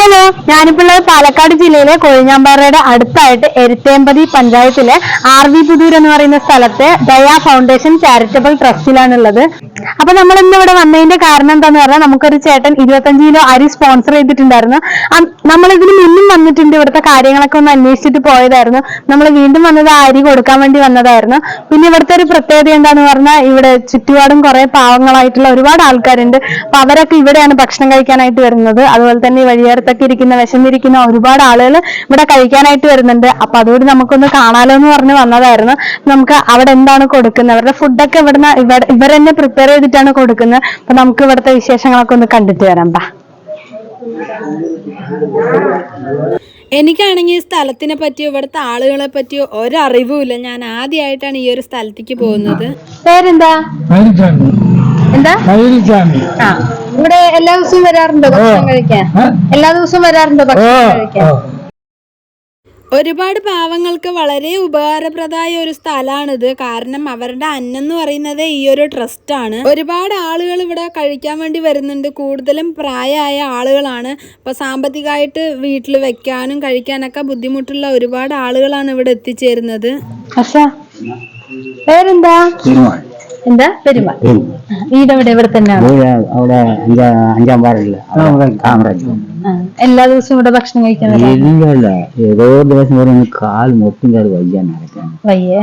Hello ഞാനിപ്പോൾ പാലക്കാട് ജില്ലയിലെ കൊഴിഞ്ഞാമ്പാറയുടെ അടുത്തായിട്ട് എരുത്തേമ്പതി പഞ്ചായത്തിലെ ആർ വി പുതൂർ എന്ന് പറയുന്ന സ്ഥലത്തെ ദയാ ഫൗണ്ടേഷൻ ചാരിറ്റബിൾ ട്രസ്റ്റിലാണുള്ളത്. അപ്പൊ നമ്മൾ ഇന്ന് ഇവിടെ വന്നതിന്റെ കാരണം എന്താന്ന് പറഞ്ഞാൽ നമുക്കൊരു ചേട്ടൻ ഇരുപത്തഞ്ച് കിലോ അരി സ്പോൺസർ ചെയ്തിട്ടുണ്ടായിരുന്നു. നമ്മൾ ഇതിന് മുന്നും വന്നിട്ടുണ്ട് ഇവിടുത്തെ കാര്യങ്ങളൊക്കെ ഒന്ന് അന്വേഷിച്ചിട്ട് പോയതായിരുന്നു. നമ്മൾ വീണ്ടും വന്നത് അരി കൊടുക്കാൻ വേണ്ടി വന്നതായിരുന്നു. പിന്നെ ഇവിടുത്തെ ഒരു പ്രത്യേകത എന്താന്ന് പറഞ്ഞാൽ ഇവിടെ ചുറ്റുപാടും കുറെ പാവങ്ങളായിട്ടുള്ള ഒരുപാട് ആൾക്കാരുണ്ട്. അപ്പൊ അവരൊക്കെ ഇവിടെയാണ് ഭക്ഷണം കഴിക്കാനായിട്ട് വരുന്നത്. അതുപോലെ തന്നെ വഴിയോരത്തൊക്കെ ഇരിക്കുന്ന വിശന്നിരിക്കുന്ന ഒരുപാട് ആളുകൾ ഇവിടെ കഴിക്കാനായിട്ട് വരുന്നുണ്ട്. അപ്പൊ അതുകൂടി നമുക്കൊന്ന് കാണാലോ എന്ന് പറഞ്ഞ് വന്നതായിരുന്നു. നമുക്ക് അവിടെ എന്താണ് കൊടുക്കുന്നത്? അവരുടെ ഫുഡൊക്കെ ഇവിടുന്ന് ഇവിടെ ഇവർ തന്നെ പ്രിപ്പയർ ചെയ്തിട്ടാണ് കൊടുക്കുന്നത്. അപ്പൊ നമുക്ക് ഇവിടുത്തെ വിശേഷങ്ങളൊക്കെ ഒന്ന് കണ്ടിട്ട് വരാം പാ എനിക്കാണെങ്കിൽ ഈ സ്ഥലത്തിനെ പറ്റിയോ ഇവിടുത്തെ ആളുകളെ പറ്റിയോ ഒരറിവുമില്ല. ഞാൻ ആദ്യമായിട്ടാണ് ഈ ഒരു സ്ഥലത്തേക്ക് പോകുന്നത്. പേരെന്താ? എന്താ? ആ ഇവിടെ എല്ലാ ദിവസവും വരാറുണ്ടോ ഭക്ഷണം കഴിക്കാൻ? എല്ലാ ദിവസവും വരാറുണ്ടോ ഭക്ഷണം കഴിക്കാൻ? ഒരുപാട് പാവങ്ങൾക്ക് വളരെ ഉപകാരപ്രദമായ ഒരു സ്ഥലമാണിത്. കാരണം അവരുടെ അന്നം എന്ന് പറയുന്നത് ഈ ഒരു ട്രസ്റ്റാണ് ഒരുപാട് ആളുകൾ ഇവിടെ കഴിക്കാൻ വേണ്ടി വരുന്നുണ്ട്. കൂടുതലും പ്രായമായ ആളുകളാണ്. അപ്പോൾ സാമ്പത്തികമായിട്ട് വീട്ടിൽ വെക്കാനും കഴിക്കാനൊക്കെ ബുദ്ധിമുട്ടുള്ള ഒരുപാട് ആളുകളാണ് ഇവിടെ എത്തിച്ചേരുന്നത്. പേരെന്താ? എന്താ? പെരുമാൾ. വീട് അവിടെ ഇവിടെ തന്നെയാണ്? അവിടെ അഞ്ചാ ആ, എല്ലാ ദിവസവും ഇവിടെ ഭക്ഷണം കഴിക്കാൻ വരാം ഇല്ലല്ല ഏതോ ദിവസം വരെ എനിക്ക് കാൽ മുട്ടും കാൽ വയ്യാൻ നടക്കാൻ വയ്യേ?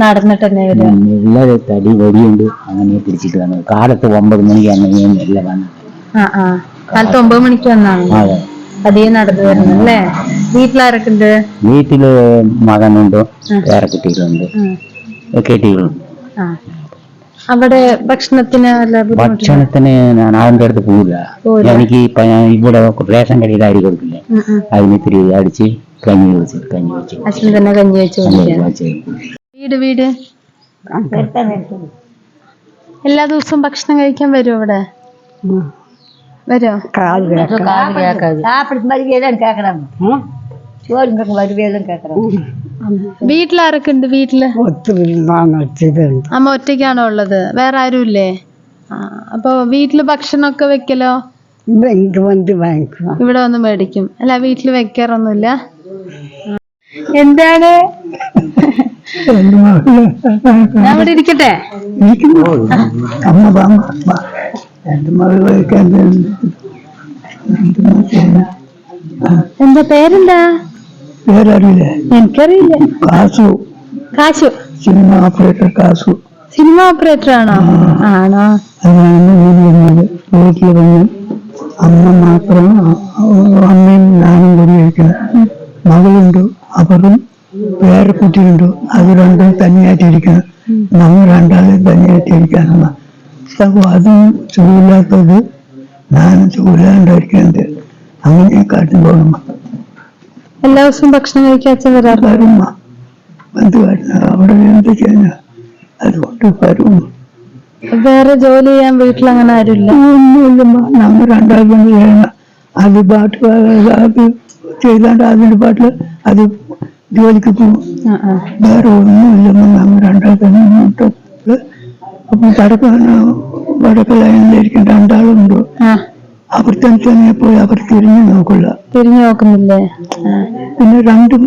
നടന്നിട്ട് തന്നെ വരും എല്ലാവരും തടി വടിയുണ്ട് അങ്ങനെ പിടിച്ചിട്ട് വന്നു കാലത്ത് ഒമ്പത് മണിക്ക് അങ്ങനെ എല്ലാം വന്നു ആ ആ. കാലത്ത് ഒമ്പത് മണിക്ക് വന്നാണ്. അതേ. പതിയെ നടന്നു വരുന്നു അല്ലേ? വീട്ടിലാരൊക്കെ ഉണ്ട് വീട്ടിൽ മകനുണ്ട് വേറെ കുട്ടികളുണ്ട് കെട്ടികളുണ്ട് ആ. അവിടെ ഭക്ഷണത്തിന് ഭക്ഷണത്തിന് ഞാൻ അവന്റെ അടുത്ത് പോവില്ല. എനിക്ക് ഇപ്പൊ ഞാൻ ഇവിടെ റേഷൻ കടയിൽ അരി കൊടുക്കില്ലേ. അതിന് ഇത്തിരി അടിച്ച് കഞ്ഞി വെച്ച് കഞ്ഞി വെച്ച് അച്ഛൻ തന്നെ കഞ്ഞി വെച്ച് വീട് വീട് എല്ലാ ദിവസവും ഭക്ഷണം കഴിക്കാൻ വരുമോ ഇവിടെ വീട്ടിലാരൊക്കെ ഉണ്ട് വീട്ടിൽ? അമ്മ ഒറ്റയ്ക്കാണോ ഉള്ളത്? വേറെ ആരും ഇല്ലേ അപ്പൊ വീട്ടിൽ ഭക്ഷണമൊക്കെ വെക്കലോ? ഇവിടെ വന്ന് മേടിക്കും. അല്ല വീട്ടിൽ വെക്കാറൊന്നുമില്ല. എന്താണ്? ഞാൻ ഇവിടെ ഇരിക്കട്ടെ? എന്താ പേരെന്താ? പേരറിയില്ലേ എനിക്കറിയില്ല. കാസു. കാശു cinema operator Kasu. Cinema operator ആണോ ആണോ? അതാണ് വീട് വീട്ടിൽ വന്ന് അമ്മ മാത്രം അമ്മയും ഞാനും കൂടി ഇരിക്കണം മകളുണ്ട് അവരും വേറെ കുട്ടിയുണ്ട് അത് രണ്ടും തന്നെയായിട്ടിരിക്കണം നമ്മൾ രണ്ടാളും തന്നെയായിട്ടിരിക്കാനുള്ള അപ്പോൾ അതും സുഖമില്ലാത്തത് ഞാനും സുഖമില്ലാണ്ടായിരിക്കുന്നത് അങ്ങനെ കാട്ടിൽ പോകണം എല്ലാ ദിവസവും ഭക്ഷണം കഴിക്കാൻ അച്ഛൻ വരാറ് വരുമ്മ എന്ത് കാട്ടില്ല അവിടെ എന്ത് ചെയ്യുന്ന അതുകൊണ്ട് വരും. വേറെ ജോലി ചെയ്യാൻ വീട്ടിൽ അങ്ങനെ ആരുമില്ല ഒന്നുമില്ലമ്മ നമ്മൾ ചെയ്യണം. അത് പാട്ട് പാ- അത് ചെയ്താണ്ട് അതിന്റെ പാട്ടിൽ അത് ജോലിക്ക് പോകും. ആ, ആ. വേറെ ഒന്നുമില്ലമ്മ നമ്മൾ രണ്ടാൾ തന്നെ മുന്നോട്ട് അപ്പൊ വടക്ക് വടക്ക് ലൈനിലിരിക്കുന്ന രണ്ടാളുണ്ട്. ആ. അവർ തന്നെ തന്നെ പോയി അവർ തിരിഞ്ഞു നോക്കില്ല. തിരിഞ്ഞു നോക്കുന്നില്ലേ. പിന്നെ രണ്ടും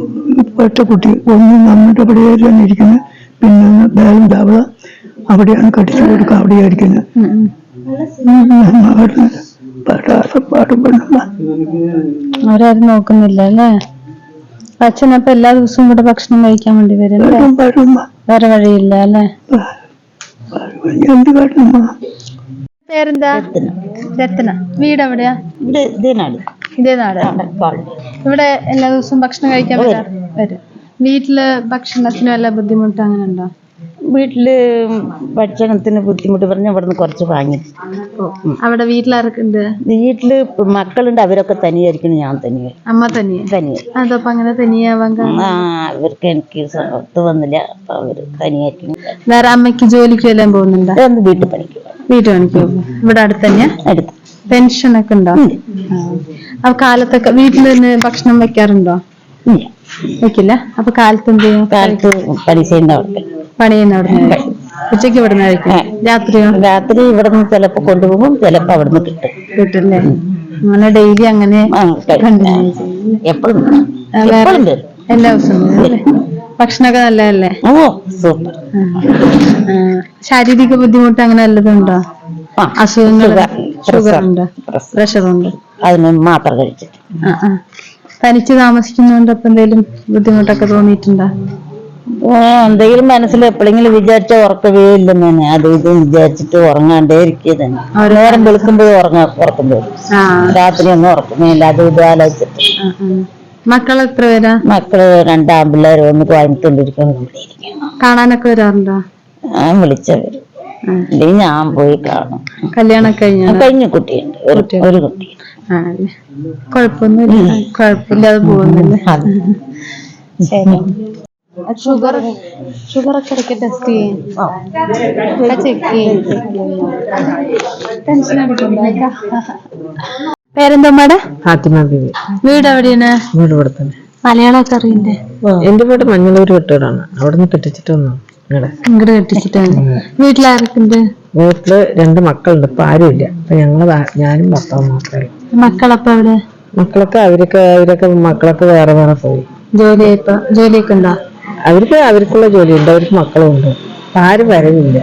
പെട്ട കുട്ടി ഒന്ന് നമ്മുടെ അവിടെ തന്നെ ഇരിക്കുന്നത് പിന്നെ ബാലൻസ് അവിടെ അവിടെയാണ് കടിച്ചു കൊടുക്കുക അവിടെയായിരിക്കുന്നത് അവരാരും നോക്കുന്നില്ല അല്ലേ? അപ്പൊ എല്ലാ ദിവസവും ഇവിടെ ഭക്ഷണം കഴിക്കാൻ വേണ്ടി വരും അല്ലേ? വരും വരുമ്മ വേറെ വഴിയില്ല അല്ലേ? പേരെന്താ? രത്ന. വീട് എവിടെയാ? ഇതേ നാട് ഇതേ നാട് ഇവിടെ എല്ലാ ദിവസവും ഭക്ഷണം കഴിക്കാൻ വരാ. വരും. വീട്ടിൽ ഭക്ഷണത്തിന് വല്ല ബുദ്ധിമുട്ട് അങ്ങനെ ഉണ്ടോ? വീട്ടിൽ ഭക്ഷണത്തിന് ബുദ്ധിമുട്ട് പറഞ്ഞ് ഇവിടുന്ന് കുറച്ച് വാങ്ങി. അവിടെ വീട്ടിലാർക്കുണ്ട് വീട്ടിൽ മക്കളുണ്ട്. അവരൊക്കെ തനിയായിരിക്കണം ഞാൻ തനിയെ. അമ്മ തനിയെ? തനിയെ. അതപ്പോ അങ്ങനെ തനിയാവാൻ കാരണം? ആ അവർക്ക് എനിക്ക് ഒത്തു വന്നില്ല. അപ്പൊ അവർ തനിയായിരിക്കും വേറെ അമ്മയ്ക്ക് ജോലിക്ക് വല്ലതും പോകുന്നുണ്ടോ? അതൊന്ന് വീട്ടിൽ പണിക്ക് വീട്ടു പണിക്ക് ഇവിടെ അടുത്ത് തന്നെയാ? അടുത്ത്. പെൻഷൻ ഒക്കെ ഉണ്ടോ. അപ്പൊ കാലത്തൊക്കെ വീട്ടിൽ തന്നെ ഭക്ഷണം വെക്കാറുണ്ടോ? ഇല്ല. വെക്കില്ല. അപ്പൊ കാലത്ത് എന്ത് ചെയ്യും? കാലത്ത് പണി ചെയ്യുന്ന അവിടെ നിന്ന് ഉച്ചയ്ക്ക് ഇവിടെ നിന്ന് കഴിക്കും രാത്രിയോ? രാത്രി ഇവിടുന്ന് ചിലപ്പോ കൊണ്ടുപോകും ചിലപ്പോ അവിടുന്ന് കിട്ടും. കിട്ടില്ലേ? അങ്ങനെ ഡെയിലി അങ്ങനെ. എപ്പോഴും എല്ലാ ദിവസവും? ഭക്ഷണമൊക്കെ നല്ലതല്ലേ? ഓ സൂപ്പർ ശാരീരിക ബുദ്ധിമുട്ട് അങ്ങനെ നല്ലതുണ്ടോ അസുഖങ്ങൾ ഷുഗർ, ഉണ്ട് പ്രഷർ. ഉണ്ട് അതിന് മാത്രം ആ. തനിച്ച് താമസിക്കുന്നോണ്ട് അപ്പൊ എന്തെങ്കിലും ബുദ്ധിമുട്ടൊക്കെ തോന്നിയിട്ടുണ്ടോ? ഓ എന്തെങ്കിലും മനസ്സിൽ എപ്പോഴെങ്കിലും വിചാരിച്ച ഉറക്കവേ ഇല്ലെന്ന് തന്നെ. അത് ഇത് വിചാരിച്ചിട്ട് ഉറങ്ങാണ്ടേ ഇരിക്കുക തന്നെ. നേരം വെളുക്കുമ്പോഴും ഉറങ്ങാ ഉറക്കം വരും. ആ. രാത്രി ഒന്നും ഉറക്കുന്നില്ല അത് ഇത് ആലോചിച്ചിട്ട്. മക്കൾ എത്ര പേരാ? മക്കൾ രണ്ടാമ്പിള്ളേർ ഒന്ന് കോയമ്പത്തൂരിരിക്കണം ഇവിടെ കാണാനൊക്കെ വരാറുണ്ടോ? ഞാൻ വിളിച്ചവര്. ഞാൻ പോയി കാണും. കല്യാണം കഴിഞ്ഞു കഴിഞ്ഞ കുട്ടിയുണ്ട്. ഒരു ഒരു കുട്ടി കുഴപ്പമൊന്നുമില്ല. കുഴപ്പമില്ലാതെ പോകുന്നില്ല? ഷുഗർ ഷുഗർ ഒക്കെ ഇടയ്ക്ക് ടെസ്റ്റ് ചെയ്യും. ചെക്ക് ചെയ്യും. ടെൻഷൻ അടിക്കണ്ട പേരെന്താ അമ്മയുടെ ഫാത്തിമ ബീവി. വീട് എവിടെയാണ്? വീട് ഇവിടെ തന്നെ മലയാളമൊക്കെ അറിയണ്ടേ എന്റെ വീട് മഞ്ഞളൂർ വെട്ടൂടാണ് അവിടെ നിന്ന് കെട്ടിച്ചിട്ട് വന്നു ഇങ്ങോട്ട് കെട്ടിച്ചിട്ടാണ് വീട്ടിൽ രണ്ട് മക്കളുണ്ട്. ഇപ്പൊ ആരുമില്ല അപ്പൊ ഞങ്ങൾ വാ- ഞാനും ഭർത്താവും മാത്രമേ ഉള്ളൂ. മക്കളപ്പ അവിടെ മക്കളൊക്കെ അവരൊക്കെ അവരൊക്കെ മക്കളൊക്കെ വേറെ വേറെ പോയി. ജോലി ജോലിയൊക്കെ ഉണ്ടോ? അവർക്ക് അവർക്കുള്ള ജോലിയുണ്ട്. അവർക്ക് മക്കളും ഉണ്ട് ആരും വരവില്ല.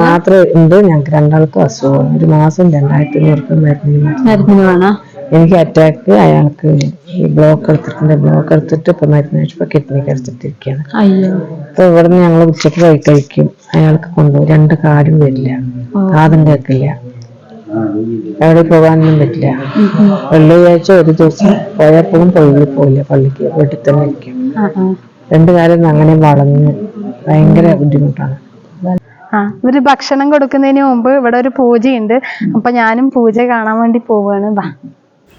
മാത്രം ഉണ്ട്. ഞങ്ങൾക്ക് രണ്ടാൾക്കും അസുഖം. ഒരു മാസം രണ്ടായിരത്തി അഞ്ഞൂറ് മരുന്നിന് മരുന്ന്. മരുന്നിന് വേണം? എനിക്ക് അറ്റാക്ക് അയാൾക്ക് ഈ ബ്ലോക്ക് എടുത്തിട്ടുണ്ട്. ബ്ലോക്ക് എടുത്തിട്ട് ഇപ്പൊ മരുന്ന് കഴിച്ചപ്പോ കിഡ്നിക്ക് എടുത്തിട്ടിരിക്കുകയാണ് അപ്പൊ ഇവിടുന്ന് ഞങ്ങൾ ഉച്ചയ്ക്ക് പോയി കഴിക്കും. അയാൾക്ക് കൊണ്ടുപോകും രണ്ട് കാര്യം വരില്ല. കാതും കേൾക്കില്ല എവിടെ പോകാനൊന്നും പറ്റില്ല. വെള്ളിയാഴ്ച ഒരു ദിവസം പോയപ്പോഴും പള്ളിയിൽ പോയില്ല. പള്ളിക്ക് വീട്ടിൽ തന്നെ ഇരിക്കും. രണ്ടു കാലം അങ്ങനെ വളഞ്ഞ് ഭയങ്കര ബുദ്ധിമുട്ടാണ്. ഇവർ ഭക്ഷണം കൊടുക്കുന്നതിന് മുമ്പ് ഇവിടെ ഒരു പൂജയുണ്ട്. അപ്പൊ ഞാനും പൂജ കാണാൻ വേണ്ടി പോവാണ്. ബാ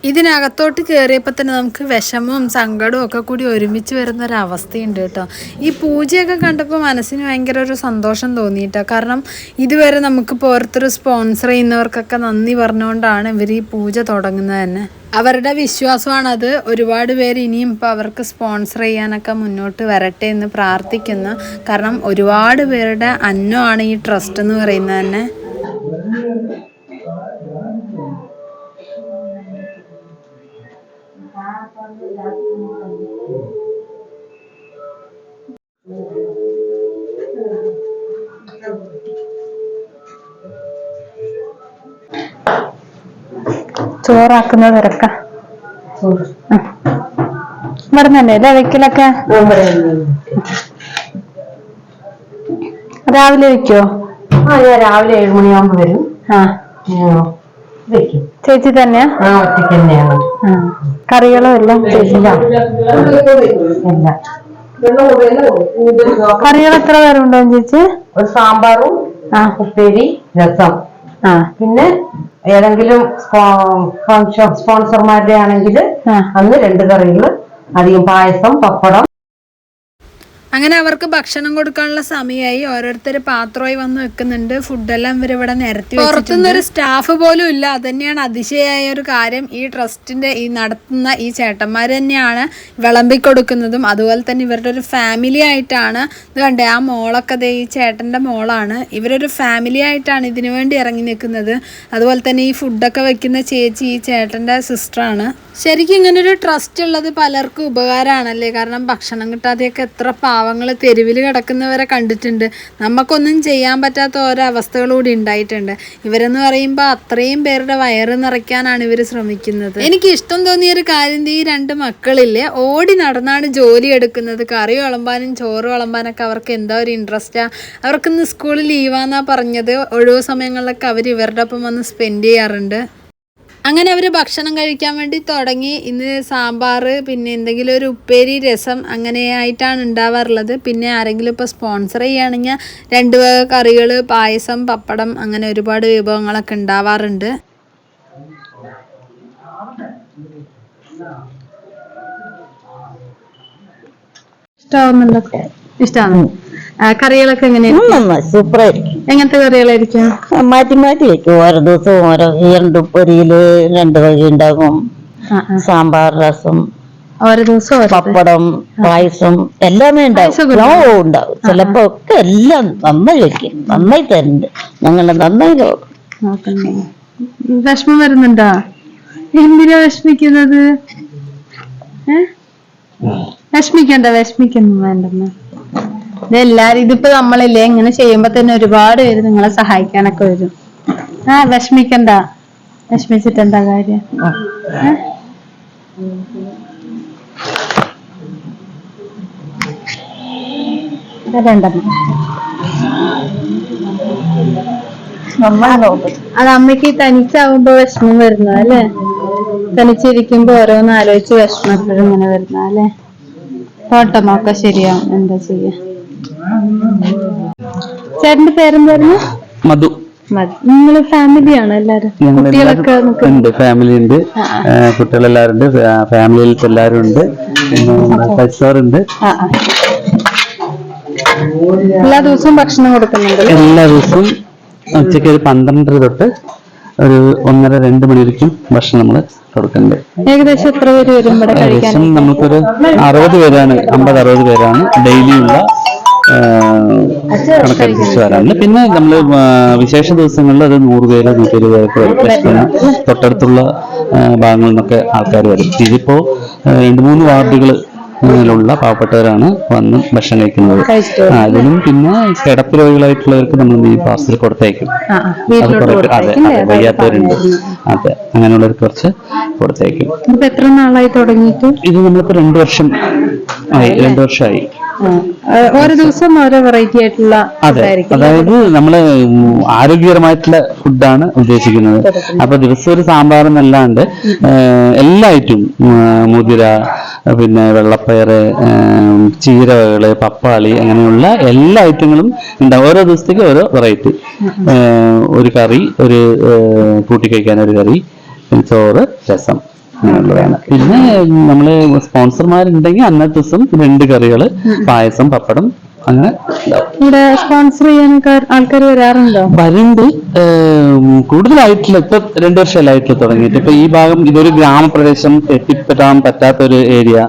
ഇതിനകത്തോട്ട് കയറിയപ്പോൾ തന്നെ നമുക്ക് വിഷമവും സങ്കടവും ഒക്കെ കൂടി ഒരുമിച്ച് വരുന്ന ഒരു അവസ്ഥയുണ്ട് കേട്ടോ. ഈ പൂജയൊക്കെ കണ്ടപ്പോൾ മനസ്സിന് ഭയങ്കര ഒരു സന്തോഷം തോന്നിയിട്ടോ. കാരണം ഇതുവരെ നമുക്ക് ഓരോരുത്തർ സ്പോൺസർ ചെയ്യുന്നവർക്കൊക്കെ നന്ദി പറഞ്ഞുകൊണ്ടാണ് ഇവർ ഈ പൂജ തുടങ്ങുന്നത് തന്നെ. അവരുടെ വിശ്വാസമാണത്. ഒരുപാട് പേര് ഇനിയും ഇപ്പോൾ അവർക്ക് സ്പോൺസർ ചെയ്യാനൊക്കെ മുന്നോട്ട് വരട്ടെ എന്ന് പ്രാർത്ഥിക്കുന്നു. കാരണം ഒരുപാട് പേരുടെ അന്നമാണ് ഈ ട്രസ്റ്റ് എന്ന് പറയുന്നത് തന്നെ. ചോറാക്കുന്ന തിരക്ക ഇവിടെ തന്നെ അല്ലേ വെക്കലൊക്കെ രാവിലെ വെക്കോ ആ ഞാൻ രാവിലെ ഏഴ് മണിയാകുമ്പോ വരും. ആ. ചേച്ചി തന്നെയാ? ഒറ്റയ്ക്ക് തന്നെയാണ്. കറികളും എല്ലാം ചേച്ചി? കറികൾ എത്ര പേരുണ്ടാവും ചേച്ചി? ഒരു സാമ്പാറും ആ. ഉപ്പേരി രസം. പിന്നെ ഏതെങ്കിലും സ്പോൺസർമാരുടെ ആണെങ്കിൽ അന്ന് രണ്ട് കറികൾ അധികം പായസം പപ്പടം അങ്ങനെ അവർക്ക് ഭക്ഷണം കൊടുക്കാനുള്ള സമയമായി ഓരോരുത്തർ പാത്രമായി വന്ന് വെക്കുന്നുണ്ട്. ഫുഡെല്ലാം ഇവർ ഇവിടെ നിരത്തി പുറത്തുനിന്ന് ഒരു സ്റ്റാഫ് പോലും ഇല്ല. തന്നെയാണ് അതിശയായ ഒരു കാര്യം. ഈ ട്രസ്റ്റിന്റെ ഈ നടത്തുന്ന ഈ ചേട്ടന്മാർ തന്നെയാണ് വിളമ്പി കൊടുക്കുന്നതും. അതുപോലെ തന്നെ ഇവരുടെ ഒരു ഫാമിലി ആയിട്ടാണ്. ഇത് കണ്ടേ ആ മോളൊക്കെ ദേ ഈ ചേട്ടന്റെ മോളാണ്. ഇവരൊരു ഫാമിലി ആയിട്ടാണ് ഇതിനു വേണ്ടി ഇറങ്ങി നിൽക്കുന്നത്. അതുപോലെ തന്നെ ഈ ഫുഡൊക്കെ വെക്കുന്ന ചേച്ചി ഈ ചേട്ടന്റെ സിസ്റ്ററാണ്. ശരിക്കും ഒരു ട്രസ്റ്റ് ഉള്ളത് പലർക്കും ഉപകാരമാണല്ലേ കാരണം ഭക്ഷണം കിട്ടാതെയൊക്കെ എത്ര പാവങ്ങൾ തെരുവിൽ കിടക്കുന്നവരെ കണ്ടിട്ടുണ്ട്. നമുക്കൊന്നും ചെയ്യാൻ പറ്റാത്ത ഓരോ അവസ്ഥകൾ കൂടി ഉണ്ടായിട്ടുണ്ട്. ഇവരെന്ന് പറയുമ്പോൾ അത്രയും പേരുടെ വയറ് നിറയ്ക്കാനാണ് ഇവർ ശ്രമിക്കുന്നത്. എനിക്ക് ഇഷ്ടം തോന്നിയ ഒരു കാര്യം ഈ രണ്ട് മക്കളില്ലേ? ഓടി നടന്നാണ് ജോലി എടുക്കുന്നത്. കറി വിളമ്പാനും ചോറ് വിളമ്പാനൊക്കെ അവർക്ക് എന്താ ഒരു ഇൻട്രസ്റ്റാ അവർക്കിന്ന് സ്കൂളിൽ ലീവാന്നാ പറഞ്ഞത്. ഒഴിവ് സമയങ്ങളിലൊക്കെ അവർ ഇവരുടെ ഒപ്പം വന്ന് സ്പെൻഡ് ചെയ്യാറുണ്ട്. അങ്ങനെ അവർ ഭക്ഷണം കഴിക്കാൻ വേണ്ടി തുടങ്ങി. ഇന്ന് സാമ്പാർ പിന്നെ എന്തെങ്കിലും ഒരു ഉപ്പേരി രസം അങ്ങനെ ആയിട്ടാണ് ഉണ്ടാവാറുള്ളത്. പിന്നെ ആരെങ്കിലും ഇപ്പോൾ സ്പോൺസർ ചെയ്യുകയാണെങ്കിൽ രണ്ട് വക കറികൾ പായസം പപ്പടം അങ്ങനെ ഒരുപാട് വിഭവങ്ങളൊക്കെ ഉണ്ടാവാറുണ്ട്. ഇഷ്ടമാണ് ഇഷ്ടമാണ് കറികളൊക്കെ എങ്ങനെയാ? സൂപ്പറായിരിക്കും. എങ്ങനത്തെ കറികളായിരിക്കും? മാറ്റി മാറ്റി വെക്കും. ഓരോ ദിവസവും ഓരോ രണ്ടു പൊരിയിൽ രണ്ട് വഴി ഉണ്ടാകും. സാമ്പാർ രസം ഓരോ ദിവസം പപ്പടം പായസം എല്ലാമേ ഉണ്ടാവും. ഓ ഉണ്ടാവും. ചിലപ്പോ ഒക്കെ എല്ലാം നന്നായി വെക്കും. നന്നായി തരുന്നുണ്ട് ഞങ്ങളെ നന്നായി വിഷമം വരുന്നുണ്ടോ? എന്തിനാ വിഷമിക്കുന്നത്? വിഷമിക്കണ്ട വിഷമിക്കുന്നു വേണ്ടെന്ന്. ഇതെല്ലാരും ഇതിപ്പോ നമ്മളല്ലേ? ഇങ്ങനെ ചെയ്യുമ്പോ തന്നെ ഒരുപാട് പേര് നിങ്ങളെ സഹായിക്കാനൊക്കെ വരും. ആ വിഷമിക്കണ്ട. വിഷമിച്ചിട്ട് എന്താ കാര്യം? അത് അമ്മയ്ക്ക് തനിച്ചാവുമ്പോ വിഷമം വരുന്ന അല്ലേ? തനിച്ചിരിക്കുമ്പോ ഓരോന്ന് ആലോചിച്ച് വിഷമം എപ്പോഴും ഇങ്ങനെ വരുന്ന അല്ലേ? പോട്ടെ ഒക്കെ ശരിയാവും. എന്താ ചെയ്യാ? ചേട്ടന്റെ പേരെന്തായിരുന്നു മധു. നിങ്ങൾ ഫാമിലിയാണോ എല്ലാരും? കുട്ടികളൊക്കെ ഉണ്ട് ഫാമിലി ഉണ്ട്. കുട്ടികളെല്ലാരും ഉണ്ട് ഫാമിലിയിൽ എല്ലാരും ഉണ്ട്. ഉണ്ട് എല്ലാ ദിവസവും ഭക്ഷണം കൊടുക്കുന്നുണ്ട് എല്ലാ ദിവസവും ഉച്ചയ്ക്ക് ഒരു പന്ത്രണ്ടര തൊട്ട് ഒരു ഒന്നര രണ്ട് മണി വരയ്ക്കും ഭക്ഷണം നമ്മൾ കൊടുക്കുന്നുണ്ട്. ഏകദേശം എത്ര പേര് വരും ഏകദേശം നമുക്കൊരു അറുപത് പേരാണ് അമ്പത് അറുപത് പേരാണ് ഡെയിലിയുള്ള കണക്കനുസരിച്ച് വരാറുണ്ട്. പിന്നെ നമ്മൾ വിശേഷ ദിവസങ്ങളിൽ അത് നൂറ് പേര് നൂറ്റി ഇരുപത് പേർക്ക് വരും പ്രശ്നം തൊട്ടടുത്തുള്ള ഭാഗങ്ങളിൽ നിന്നൊക്കെ ആൾക്കാർ വരും. ഇതിപ്പോ രണ്ട് മൂന്ന് വാർഡുകൾ ുള്ള പാവപ്പെട്ടവരാണ് വന്ന് ഭക്ഷണം കഴിക്കുന്നത്. അതിലും അതിനും പിന്നെ കിടപ്പ് രോഗികളായിട്ടുള്ളവർക്ക് നമ്മൾ ഈ പാർസൽ അത് അതെ കൊടുത്തേക്കും അതെ വയ്യാത്തവരുണ്ട്. അതെ അങ്ങനെയുള്ളവർക്ക് കുറച്ച് കൊടുത്തേക്കും. എത്ര നാളായി തുടങ്ങിയിട്ട്? ഇത് നമ്മളിപ്പോ രണ്ടു വർഷം ആയി രണ്ടു വർഷമായി ഓരോ ദിവസം ഓരോ വെറൈറ്റി ആയിട്ടുള്ള അതെ അതായത് നമ്മൾ ആരോഗ്യകരമായിട്ടുള്ള ഫുഡാണ് ഉദ്ദേശിക്കുന്നത്. അപ്പൊ ദിവസം ഒരു സാമ്പാർ എന്നല്ലാണ്ട് എല്ലാ ഐറ്റവും മുതിര പിന്നെ വെള്ളപ്പയറ് ചീരകൾ പപ്പാളി അങ്ങനെയുള്ള എല്ലാ ഐറ്റങ്ങളും ഉണ്ടാവും ഓരോ ദിവസത്തേക്ക് ഓരോ വെറൈറ്റി ഒരു കറി ഒരു കൂട്ടി കഴിക്കാൻ ഒരു കറി പിന്നെ ചോറ് രസം. അങ്ങനെയുള്ളതാണ് പിന്നെ നമ്മൾ സ്പോൺസർമാരുണ്ടെങ്കിൽ അന്നത്തെ ദിവസം രണ്ട് കറികൾ പായസം പപ്പടം അങ്ങനെ ഇവിടെ സ്പോൺസർ ചെയ്യാൻ ആൾക്കാർ വരാറുണ്ടോ? വരുന്നത് കൂടുതലായിട്ടുള്ള കൂടുതലായിട്ടില്ല. ഇപ്പൊ രണ്ടു വർഷമല്ലായിട്ടുള്ള തുടങ്ങിയിട്ട്. ഇപ്പൊ ഈ ഭാഗം ഇതൊരു ഗ്രാമപ്രദേശം എത്തിപ്പെടാൻ പറ്റാത്ത ഒരു ഏരിയ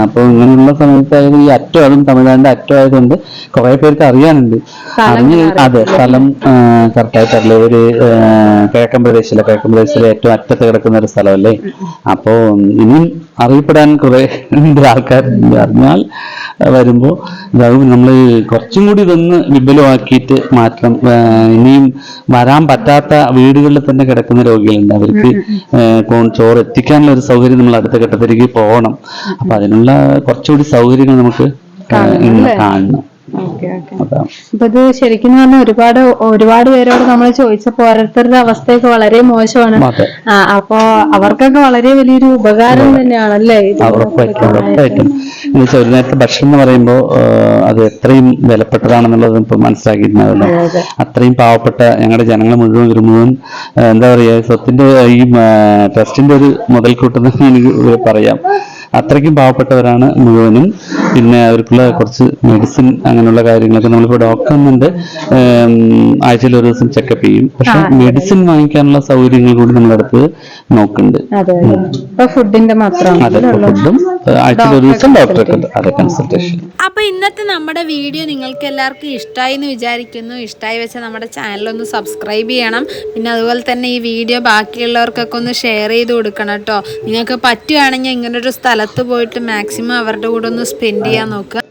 അപ്പൊ ഇങ്ങനെയുള്ള സമയത്ത് ഈ അറ്റം അതും തമിഴ്നാടിന്റെ അറ്റം ആയതുകൊണ്ട് കുറെ പേർക്ക് അറിയാനുണ്ട്. അറിഞ്ഞ് അതെ സ്ഥലം കറക്റ്റായിട്ട് അറിയില്ല. ഒരു കിഴക്കൻ പ്രദേശിലെ കിഴക്കൻ പ്രദേശത്തിലെ ഏറ്റവും അറ്റത്ത് കിടക്കുന്ന ഒരു സ്ഥലമല്ലേ? അപ്പോ ഇനിയും അറിയപ്പെടാൻ കുറെ ആൾക്കാർ അറിഞ്ഞാൽ വരുമ്പോ ഇതാകും നമ്മൾ കുറച്ചും കൂടി ഇതൊന്ന് വിപുലമാക്കിയിട്ട് മാറ്റണം ഇനിയും വരാൻ പറ്റാത്ത വീടുകളിൽ തന്നെ കിടക്കുന്ന രോഗികളുണ്ട്. അവർക്ക് ചോറ് എത്തിക്കാനുള്ള ഒരു സൗകര്യം നമ്മൾ അടുത്ത ഘട്ടത്തിലേക്ക് പോകണം. അപ്പൊ അതിനുള്ള കുറച്ചുകൂടി സൗകര്യങ്ങൾ നമുക്ക് ഇന്ന് കാണണം. അപ്പൊ ഇത് ശരിക്കും പറഞ്ഞാൽ ഒരുപാട് ഒരുപാട് പേരോട് നമ്മൾ ചോദിച്ചപ്പോ ഓരോരുത്തരുടെ അവസ്ഥയൊക്കെ വളരെ മോശമാണ്. അപ്പോ അവർക്കൊക്കെ വളരെ വലിയൊരു ഉപകാരം ഉറപ്പായിട്ടും ഉറപ്പായിട്ടും എന്ന് വെച്ചാൽ ഒരു നേരത്തെ ഭക്ഷണം എന്ന് പറയുമ്പോൾ അത് എത്രയും വിലപ്പെട്ടതാണെന്നുള്ളത് ഇപ്പൊ മനസ്സിലാക്കിയിട്ടുണ്ടാവല്ലോ. അത്രയും പാവപ്പെട്ട ഞങ്ങളുടെ ജനങ്ങൾ മുഴുവൻ ഒരു മുഴുവൻ എന്താ പറയുക സ്വത്തിന്റെ ഈ ട്രസ്റ്റിന്റെ ഒരു മുതൽക്കൂട്ടെന്ന് എനിക്ക് പറയാം. അത്രയ്ക്കും പാവപ്പെട്ടവരാണ് മുഴുവനും. പിന്നെ അവർക്കുള്ള കുറച്ച് മെഡിസിൻ അങ്ങനെയുള്ള കാര്യങ്ങളൊക്കെ നമ്മളിപ്പോൾ ഡോക്ടർ എന്നുണ്ട് ആഴ്ചയിൽ ഒരു ദിവസം ചെക്കപ്പ് ചെയ്യും. പക്ഷെ മെഡിസിൻ വാങ്ങിക്കാനുള്ള സൗകര്യങ്ങൾ കൂടി നമ്മളടുത്ത് നോക്കുന്നുണ്ട്. അതെ ഇപ്പൊ ഫുഡിന്റെ മാത്രം അതെ ഫുഡും ആഴ്ചയിൽ ഒരു ദിവസം ഡോക്ടറെ അതെ കൺസൾട്ടേഷൻ അപ്പോൾ ഇന്നത്തെ നമ്മുടെ വീഡിയോ നിങ്ങൾക്ക് എല്ലാവർക്കും ഇഷ്ടമായി എന്ന് വിചാരിക്കുന്നു. ഇഷ്ടമായി വെച്ചാൽ നമ്മുടെ ചാനലൊന്ന് സബ്സ്ക്രൈബ് ചെയ്യണം. പിന്നെ അതുപോലെ തന്നെ ഈ വീഡിയോ ബാക്കിയുള്ളവർക്കൊക്കെ ഒന്ന് ഷെയർ ചെയ്ത് കൊടുക്കണം കേട്ടോ. നിങ്ങൾക്ക് പറ്റുകയാണെങ്കിൽ ഇങ്ങനൊരു സ്ഥലത്ത് പോയിട്ട് മാക്സിമം അവരുടെ കൂടെ ഒന്ന് സ്പെൻഡ് ചെയ്യാൻ നോക്കുക.